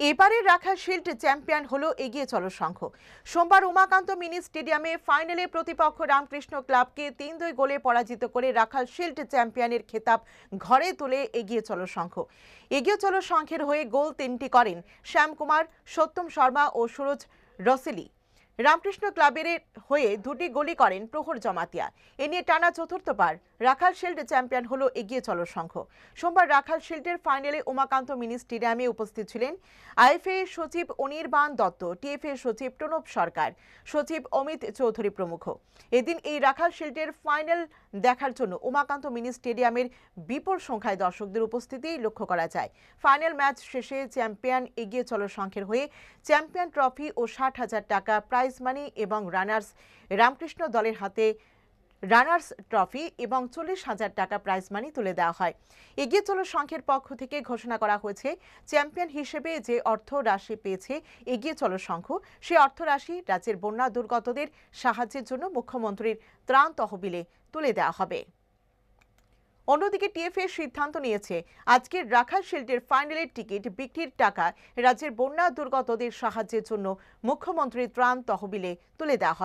এবারের রাখা shield champion হলো এগিয়ে চলো সংঘ। সোমবার উমাকান্ত মিনি স্টেডিয়ামে ফাইনালে প্রতিপক্ষ রামকৃষ্ণ ক্লাবকে তিন দুই গোলে পরাজিত করে রাখাল শিল্ড চ্যাম্পিয়নের খেতাব ঘরে তুলে এগিয়ে চলো সংঘ। এগিয়ে চলো সংঘের হয়ে গোল তিনটি করেন শ্যামকুমার, সত্যম শর্মা ও সুরজ রসেলি। রামকৃষ্ণ ক্লাবের হয়ে দুটি গোলই করেন প্রহর জমাতিয়া। এ নিয়ে টানা চতুর্থবার রাখাল শিল্ড চ্যাম্পিয়ন হলো এগিয়ে চলো সংঘ। সোমবার রাখাল শিল্ডের ফাইনালে উমাকান্ত মিনি স্টেডিয়ামে উপস্থিত ছিলেন আইএফএ সচিব অনির্বাণ দত্ত, টিএফএ সচিব প্রণব সরকার, সচিব অমিত চৌধুরী প্রমুখ। এদিন এই রাখাল শিল্ডের ফাইনাল দেখার জন্য উমাকান্ত মিনি স্টেডিয়ামের বিপুল সংখ্যায় দর্শকদের উপস্থিতি লক্ষ্য করা যায়। ফাইনাল ম্যাচ শেষে চ্যাম্পিয়ন এগিয়ে চলো সংঘের হয়ে চ্যাম্পিয়ন ট্রফি ও ষাট হাজার টাকা প্রাইজ মানি এবং রানার্স রামকৃষ্ণ দলের হাতে রানার্স ট্রফি এবং চল্লিশ হাজার টাকা প্রাইজ মানি তুলে দেওয়া হয়। এগিয়ে চলো সংঘের পক্ষ থেকে ঘোষণা করা হয়েছে, চ্যাম্পিয়ন হিসেবে যে অর্থ রাশি পেয়েছে, এগিয়ে চলো সংঘ। সে অর্থ রাশি রাজ্যের বন্যা দুর্গতদের সাহায্যের জন্য মুখ্যমন্ত্রীর ত্রাণ তহবিলে তুলে দেওয়া হবে। অন্যদিকে টিএফএ সিদ্ধান্ত নিয়েছে আজকের রাখাল শিল্ডের ফাইনালের টিকিট বিক্রির টাকা রাজ্যের বন্যা দুর্গতদের সাহায্যের জন্য মুখ্যমন্ত্রীর ত্রাণ তহবিলে তুলে দেওয়া